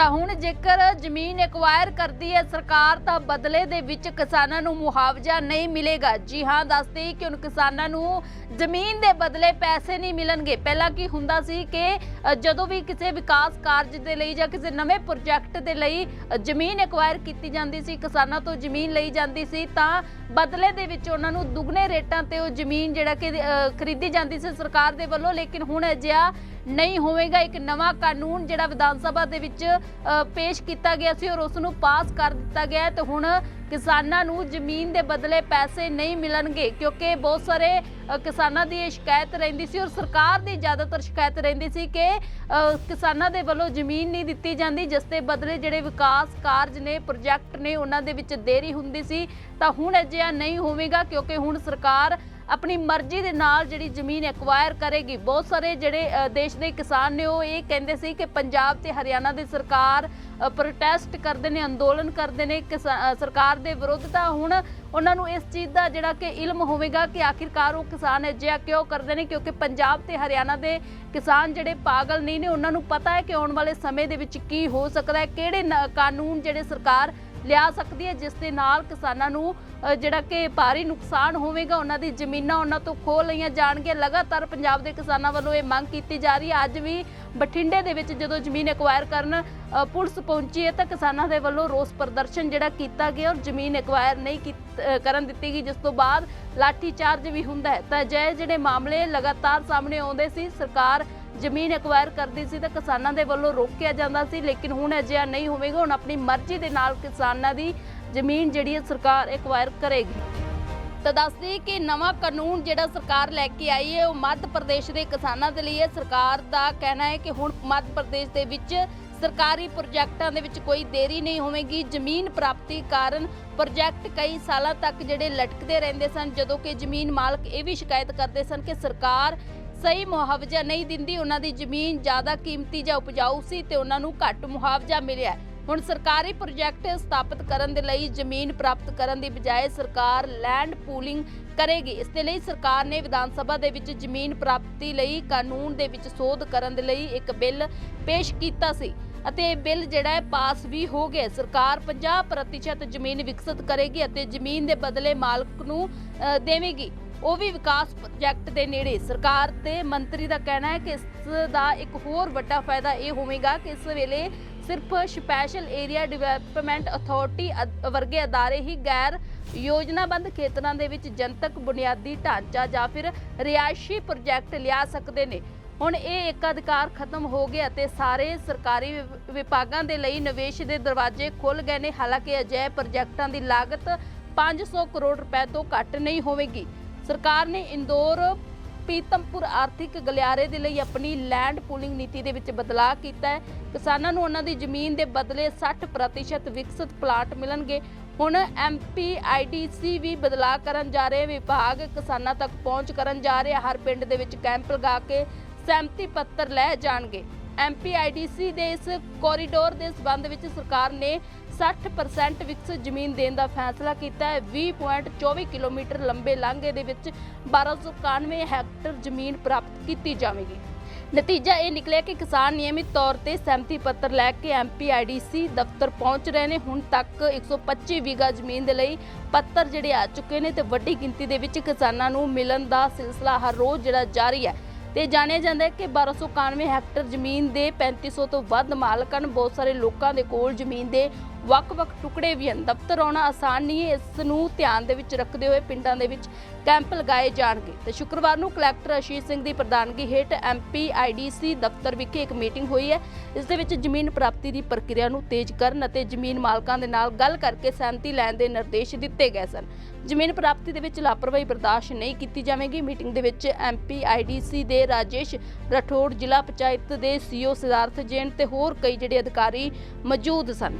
ਤਾਂ ਹੁਣ ਜੇਕਰ ਜ਼ਮੀਨ ਐਕਵਾਇਰ ਕਰਦੀ ਹੈ ਸਰਕਾਰ, ਤਾਂ ਬਦਲੇ ਦੇ ਵਿੱਚ ਕਿਸਾਨਾਂ ਨੂੰ ਮੁਆਵਜ਼ਾ ਨਹੀਂ ਮਿਲੇਗਾ। ਜੀ ਹਾਂ ਦੱਸਦੇ ਕਿ ਹੁਣ ਕਿਸਾਨਾਂ ਨੂੰ ਜ਼ਮੀਨ ਦੇ ਬਦਲੇ ਪੈਸੇ ਨਹੀਂ ਮਿਲਣਗੇ। ਪਹਿਲਾਂ ਕੀ ਹੁੰਦਾ ਸੀ ਕਿ ਜਦੋਂ ਵੀ ਕਿਸੇ ਵਿਕਾਸ ਕਾਰਜ ਦੇ ਲਈ ਜਾਂ ਕਿਸੇ ਨਵੇਂ ਪ੍ਰੋਜੈਕਟ ਦੇ ਲਈ ਜ਼ਮੀਨ ਐਕਵਾਇਰ ਕੀਤੀ ਜਾਂਦੀ ਸੀ, ਕਿਸਾਨਾਂ ਤੋਂ ਜ਼ਮੀਨ ਲਈ ਜਾਂਦੀ ਸੀ, ਤਾਂ ਬਦਲੇ ਦੇ ਵਿੱਚ ਉਹਨਾਂ ਨੂੰ ਦੁੱਗਣੇ ਰੇਟਾਂ ਤੇ ਉਹ ਜ਼ਮੀਨ ਜਿਹੜਾ ਕਿ ਖਰੀਦੀ ਜਾਂਦੀ ਸੀ ਸਰਕਾਰ ਦੇ ਵੱਲੋਂ। ਲੇਕਿਨ ਹੁਣ ਅਜਿਹਾ ਨਹੀਂ ਹੋਵੇਗਾ। ਇੱਕ ਨਵਾਂ ਕਾਨੂੰਨ ਜਿਹੜਾ ਵਿਧਾਨ ਸਭਾ ਦੇ ਵਿੱਚ ਪੇਸ਼ ਕੀਤਾ ਗਿਆ ਸੀ ਔਰ ਉਸ ਨੂੰ ਪਾਸ ਕਰ ਦਿੱਤਾ ਗਿਆ ਹੈ। ਤੇ ਹੁਣ ਕਿਸਾਨਾਂ ਨੂੰ ਜ਼ਮੀਨ ਦੇ ਬਦਲੇ ਪੈਸੇ ਨਹੀਂ ਮਿਲਣਗੇ ਕਿਉਂਕਿ ਬਹੁਤ ਸਾਰੇ ਕਿਸਾਨਾਂ ਦੀ ਇਹ ਸ਼ਿਕਾਇਤ ਰਹਿੰਦੀ ਸੀ ਔਰ ਸਰਕਾਰ ਦੀ ਜ਼ਿਆਦਾਤਰ ਸ਼ਿਕਾਇਤ ਰਹਿੰਦੀ ਸੀ ਕਿ ਕਿਸਾਨਾਂ ਦੇ ਵੱਲੋਂ ਜ਼ਮੀਨ ਨਹੀਂ ਦਿੱਤੀ ਜਾਂਦੀ, ਜਿਸ ਦੇ ਬਦਲੇ ਜਿਹੜੇ ਵਿਕਾਸ ਕਾਰਜ ਨੇ, ਪ੍ਰੋਜੈਕਟ ਨੇ, ਉਹਨਾਂ ਦੇ ਵਿੱਚ ਦੇਰੀ ਹੁੰਦੀ ਸੀ। ਤਾਂ ਹੁਣ ਅਜਿਹਾ ਨਹੀਂ ਹੋਵੇਗਾ ਕਿਉਂਕਿ ਹੁਣ ਸਰਕਾਰ ਆਪਣੀ ਮਰਜ਼ੀ ਦੇ ਨਾਲ ਜਿਹੜੀ ਜ਼ਮੀਨ ਐਕਵਾਇਰ ਕਰੇਗੀ। ਬਹੁਤ ਸਾਰੇ ਜਿਹੜੇ ਦੇਸ਼ ਦੇ ਕਿਸਾਨ ਨੇ ਉਹ ਇਹ ਕਹਿੰਦੇ ਸੀ ਕਿ ਪੰਜਾਬ ਤੇ ਹਰਿਆਣਾ ਦੀ ਸਰਕਾਰ ਪ੍ਰੋਟੈਸਟ ਕਰਦੇ ਨੇ, ਅੰਦੋਲਨ ਕਰਦੇ ਨੇ, ਕਿਸਾ- ਸਰਕਾਰ ਦੇ ਵਿਰੁੱਧ। ਤਾਂ ਹੁਣ ਉਹਨਾਂ ਨੂੰ ਇਸ ਚੀਜ਼ ਦਾ ਜਿਹੜਾ ਕਿ ਇਲਮ ਹੋਵੇਗਾ ਕਿ ਆਖਿਰਕਾਰ ਉਹ ਕਿਸਾਨ ਅਜਿਹਾ ਕਿਉਂ ਕਰਦੇ ਨੇ? ਕਿਉਂਕਿ ਪੰਜਾਬ ਤੇ ਹਰਿਆਣਾ ਦੇ ਕਿਸਾਨ ਜਿਹੜੇ ਪਾਗਲ ਨਹੀਂ ਨੇ, ਉਹਨਾਂ ਨੂੰ ਪਤਾ ਹੈ ਕਿ ਆਉਣ ਵਾਲੇ ਸਮੇਂ ਦੇ ਵਿੱਚ ਕੀ ਹੋ ਸਕਦਾ ਹੈ, ਕਿਹੜੇ ਕਾਨੂੰਨ ਜਿਹੜੇ ਸਰਕਾਰ ਲਿਆ ਸਕਦੀ ਹੈ, ਜਿਸ ਦੇ ਨਾਲ ਕਿਸਾਨਾਂ ਨੂੰ ਜਿਹੜਾ ਕਿ ਭਾਰੀ ਨੁਕਸਾਨ ਹੋਵੇਗਾ, ਉਹਨਾਂ ਦੀ ਜ਼ਮੀਨਾਂ ਉਹਨਾਂ ਤੋਂ ਖੋਹ ਲਈਆਂ ਜਾਣਗੀਆਂ। ਲਗਾਤਾਰ ਪੰਜਾਬ ਦੇ ਕਿਸਾਨਾਂ ਵੱਲੋਂ ਇਹ ਮੰਗ ਕੀਤੀ ਜਾ ਰਹੀ ਹੈ। ਅੱਜ ਵੀ ਬਠਿੰਡੇ ਦੇ ਵਿੱਚ ਜਦੋਂ ਜ਼ਮੀਨ ਐਕਵਾਇਰ ਕਰਨ ਪੁਲਿਸ ਪਹੁੰਚੀ ਹੈ, ਤਾਂ ਕਿਸਾਨਾਂ ਦੇ ਵੱਲੋਂ ਰੋਸ ਪ੍ਰਦਰਸ਼ਨ ਜਿਹੜਾ ਕੀਤਾ ਗਿਆ ਔਰ ਜ਼ਮੀਨ ਐਕਵਾਇਰ ਨਹੀਂ ਕੀਤ- ਕਰਨ ਦਿੱਤੀ ਗਈ, ਜਿਸ ਤੋਂ ਬਾਅਦ ਲਾਠੀ ਚਾਰਜ ਵੀ ਹੁੰਦਾ ਹੈ। ਤਾਂ ਅਜਿਹੇ ਜਿਹੜੇ ਮਾਮਲੇ ਲਗਾਤਾਰ ਸਾਹਮਣੇ ਆਉਂਦੇ ਸੀ, ਸਰਕਾਰ ਜ਼ਮੀਨ ਐਕਵਾਇਰ ਕਰਦੀ ਸੀ ਤਾਂ ਕਿਸਾਨਾਂ ਦੇ ਵੱਲੋਂ ਰੋਕਿਆ ਜਾਂਦਾ ਸੀ, ਲੇਕਿਨ ਹੁਣ ਅਜਿਹਾ ਨਹੀਂ ਹੋਵੇਗਾ। ਹੁਣ ਆਪਣੀ ਮਰਜ਼ੀ ਦੇ ਨਾਲ ਕਿਸਾਨਾਂ ਦੀ ਜ਼ਮੀਨ ਜਿਹੜੀ ਹੈ ਸਰਕਾਰ ਐਕਵਾਇਰ ਕਰੇਗੀ। ਤਾਂ ਦੱਸਦੇ ਕਿ ਨਵਾਂ ਕਾਨੂੰਨ ਜਿਹੜਾ ਸਰਕਾਰ ਲੈ ਕੇ ਆਈ ਹੈ, ਉਹ ਮੱਧ ਪ੍ਰਦੇਸ਼ ਦੇ ਕਿਸਾਨਾਂ ਦੇ ਲਈ ਹੈ। ਸਰਕਾਰ ਦਾ ਕਹਿਣਾ ਹੈ ਕਿ ਹੁਣ ਮੱਧ ਪ੍ਰਦੇਸ਼ ਦੇ ਵਿੱਚ ਸਰਕਾਰੀ ਪ੍ਰੋਜੈਕਟਾਂ ਦੇ ਵਿੱਚ ਕੋਈ ਦੇਰੀ ਨਹੀਂ ਹੋਵੇਗੀ। ਜ਼ਮੀਨ ਪ੍ਰਾਪਤੀ ਕਾਰਨ ਪ੍ਰੋਜੈਕਟ ਕਈ ਸਾਲਾਂ ਤੱਕ ਜਿਹੜੇ ਲਟਕਦੇ ਰਹਿੰਦੇ ਸਨ, ਜਦੋਂ ਕਿ ਜ਼ਮੀਨ ਮਾਲਕ ਇਹ ਵੀ ਸ਼ਿਕਾਇਤ ਕਰਦੇ ਸਨ ਕਿ ਸਰਕਾਰ ਸਹੀ ਮੁਆਵਜ਼ਾ ਨਹੀਂ ਦਿੰਦੀ, ਉਹਨਾਂ ਦੀ ਜ਼ਮੀਨ ਜ਼ਿਆਦਾ ਕੀਮਤੀ ਜਾਂ ਉਪਜਾਊ ਸੀ ਤੇ ਉਹਨਾਂ ਨੂੰ ਘੱਟ ਮੁਆਵਜ਼ਾ ਮਿਲਿਆ। ਹੁਣ ਸਰਕਾਰੀ ਪ੍ਰੋਜੈਕਟ ਸਥਾਪਿਤ ਕਰਨ ਦੇ ਲਈ ਜ਼ਮੀਨ ਪ੍ਰਾਪਤ ਕਰਨ ਦੀ ਬਜਾਏ ਸਰਕਾਰ ਲੈਂਡ ਪੂਲਿੰਗ ਕਰੇਗੀ। ਇਸ ਦੇ ਲਈ ਸਰਕਾਰ ਨੇ ਵਿਧਾਨ ਸਭਾ ਦੇ ਵਿੱਚ ਜ਼ਮੀਨ ਪ੍ਰਾਪਤੀ ਲਈ ਕਾਨੂੰਨ ਦੇ ਵਿੱਚ ਸੋਧ ਕਰਨ ਦੇ ਲਈ ਇੱਕ ਬਿੱਲ ਪੇਸ਼ ਕੀਤਾ ਸੀ ਅਤੇ ਇਹ ਬਿੱਲ ਜਿਹੜਾ ਹੈ ਪਾਸ ਵੀ ਹੋ ਗਿਆ। ਸਰਕਾਰ 50% ਜ਼ਮੀਨ ਵਿਕਸਿਤ ਕਰੇਗੀ ਅਤੇ ਜ਼ਮੀਨ ਦੇ ਬਦਲੇ ਮਾਲਕ ਨੂੰ ਦੇਵੇਗੀ। ਉਹ ਵੀ ਵਿਕਾਸ ਪ੍ਰੋਜੈਕਟ ਦੇ ਨੇੜੇ। ਸਰਕਾਰ ਤੇ ਮੰਤਰੀ ਦਾ ਕਹਿਣਾ ਹੈ ਕਿ ਇਸ ਦਾ ਇੱਕ ਹੋਰ ਵੱਡਾ ਫਾਇਦਾ ਇਹ ਹੋਵੇਗਾ ਕਿ ਇਸ ਵੇਲੇ ਸਿਰਫ ਸਪੈਸ਼ਲ ਏਰੀਆ ਡਿਵੈਲਪਮੈਂਟ ਅਥਾਰਟੀ ਵਰਗੇ ਅਦਾਰੇ ਹੀ ਗੈਰ ਯੋਜਨਾਬੰਦ ਖੇਤਰਾਂ ਦੇ ਵਿੱਚ ਜਨਤਕ ਬੁਨਿਆਦੀ ਢਾਂਚਾ ਜਾਂ ਫਿਰ ਰਿਹਾਇਸ਼ੀ ਪ੍ਰੋਜੈਕਟ ਲਿਆ ਸਕਦੇ ਨੇ। ਹੁਣ ਇਹ ਇੱਕ ਅਧਿਕਾਰ ਖਤਮ ਹੋ ਗਿਆ ਤੇ ਸਾਰੇ ਸਰਕਾਰੀ ਵਿਭ- ਵਿਭਾਗਾਂ ਦੇ ਲਈ ਨਿਵੇਸ਼ ਦੇ ਦਰਵਾਜ਼ੇ ਖੁੱਲ ਗਏ ਨੇ। ਹਾਲਾਂਕਿ ਅਜਿਹੇ ਪ੍ਰੋਜੈਕਟਾਂ ਦੀ ਲਾਗਤ 500 ਕਰੋੜ ਰੁਪਏ ਤੋਂ ਘੱਟ ਨਹੀਂ ਹੋਵੇਗੀ। ਸਰਕਾਰ ਨੇ ਇੰਦੌਰ, ਪੀਤਮਪੁਰ ਆਰਥਿਕ ਗਲਿਆਰੇ ਦੇ ਲਈ ਆਪਣੀ ਲੈਂਡ ਪੂਲਿੰਗ ਨੀਤੀ ਦੇ ਵਿੱਚ ਬਦਲਾਅ ਕੀਤਾ ਹੈ। ਕਿਸਾਨਾਂ ਨੂੰ ਉਹਨਾਂ ਦੀ ਜ਼ਮੀਨ ਦੇ ਬਦਲੇ 60% ਵਿਕਸਿਤ ਪਲਾਟ ਮਿਲਣਗੇ। ਹੁਣ ਐਮਪੀਆਈਡੀਸੀ ਵੀ ਬਦਲਾਅ ਕਰਨ ਜਾ ਰਹੇ। ਵਿਭਾਗ ਕਿਸਾਨਾਂ ਤੱਕ ਪਹੁੰਚ ਕਰਨ ਜਾ ਰਹੇ। ਹਰ ਪਿੰਡ ਦੇ ਵਿੱਚ ਕੈਂਪ ਲਗਾ ਕੇ ਸਹਿਮਤੀ ਪੱਤਰ ਲੈ ਜਾਣਗੇ। ਐਮਪੀਆਈਡੀਸੀ ਦੇ ਇਸ ਕੋਰੀਡੋਰ ਦੇ ਸਬੰਧ ਵਿੱਚ ਸਰਕਾਰ ਨੇ 60% ਵਿਕਸਿਤ ਜ਼ਮੀਨ ਦੇਣ ਦਾ ਫੈਸਲਾ ਕੀਤਾ ਹੈ। 20.24 ਕਿਲੋਮੀਟਰ ਲੰਬੇ ਲਾਂਘੇ ਦੇ ਵਿੱਚ 1291 ਹੈਕਟਰ ਜ਼ਮੀਨ ਪ੍ਰਾਪਤ ਕੀਤੀ ਜਾਵੇਗੀ। ਨਤੀਜਾ ਇਹ ਨਿਕਲਿਆ ਕਿ ਕਿਸਾਨ ਨਿਯਮਿਤ ਤੌਰ ਤੇ ਸਹਿਮਤੀ ਪੱਤਰ ਲੈ ਕੇ ਐਮਪੀਆਈਡੀਸੀ ਦਫ਼ਤਰ ਪਹੁੰਚ ਰਹੇ ਨੇ। ਹੁਣ ਤੱਕ 125 ਵਿਗਾ ਜ਼ਮੀਨ ਦੇ ਲਈ ਪੱਤਰ ਜਿਹੜੇ ਆ ਚੁੱਕੇ ਨੇ ਤੇ ਵੱਡੀ ਗਿਣਤੀ ਦੇ ਵਿੱਚ ਕਿਸਾਨਾਂ ਨੂੰ ਮਿਲਣ ਦਾ ਸਿਲਸਿਲਾ ਹਰ ਰੋਜ਼ ਜਿਹੜਾ ਜਾਰੀ ਹੈ। ਤੇ ਜਾਣਿਆ ਜਾਂਦਾ ਹੈ ਕਿ 1291 ਹੈਕਟਰ ਜ਼ਮੀਨ ਦੇ 3500 ਤੋਂ ਵੱਧ ਮਾਲਕ ਹਨ। ਬਹੁਤ ਸਾਰੇ ਲੋਕਾਂ ਦੇ ਕੋਲ ਜ਼ਮੀਨ ਦੇ ਵੱਖ-ਵੱਖ ਟੁਕੜੇ ਵੀ ਹਨ। ਦਫ਼ਤਰ ਆਉਣਾ ਆਸਾਨ ਨਹੀਂ ਹੈ, ਇਸ ਨੂੰ ਧਿਆਨ ਦੇ ਵਿੱਚ ਰੱਖਦੇ ਹੋਏ ਪਿੰਡਾਂ ਦੇ ਵਿੱਚ ਕੈਂਪ ਲਗਾਏ ਜਾਣਗੇ। ਤੇ ਸ਼ੁੱਕਰਵਾਰ ਨੂੰ ਕਲੈਕਟਰ ਅਸ਼ੀਸ਼ ਸਿੰਘ ਦੀ ਪ੍ਰਧਾਨਗੀ ਹੇਠ ਐਮਪੀ ਆਈਡੀਸੀ ਦਫ਼ਤਰ ਵਿਖੇ ਇੱਕ ਮੀਟਿੰਗ ਹੋਈ ਹੈ। ਇਸ ਦੇ ਵਿੱਚ ਜ਼ਮੀਨ ਪ੍ਰਾਪਤੀ ਦੀ ਪ੍ਰਕਿਰਿਆ ਨੂੰ ਤੇਜ਼ ਕਰਨ ਅਤੇ ਜ਼ਮੀਨ ਮਾਲਕਾਂ ਦੇ ਨਾਲ ਗੱਲ ਕਰਕੇ ਸਹਿਮਤੀ ਲੈਣ ਦੇ ਨਿਰਦੇਸ਼ ਦਿੱਤੇ ਗਏ ਸਨ। ਜ਼ਮੀਨ ਪ੍ਰਾਪਤੀ ਦੇ ਵਿੱਚ ਲਾਪਰਵਾਹੀ ਬਰਦਾਸ਼ਤ ਨਹੀਂ ਕੀਤੀ ਜਾਵੇਗੀ। ਮੀਟਿੰਗ ਦੇ ਵਿੱਚ ਐਮਪੀ ਆਈਡੀਸੀ ਦੇ ਰਾਜੇਸ਼ ਰਠੌੜ ਜ਼ਿਲ੍ਹਾ ਪੰਚਾਇਤ ਦੇ ਸੀਓ ਸਿਧਾਰਥ ਜੈਨ ਤੇ ਹੋਰ ਕਈ ਜਿਹੜੇ ਅਧਿਕਾਰੀ ਮੌਜੂਦ ਸਨ।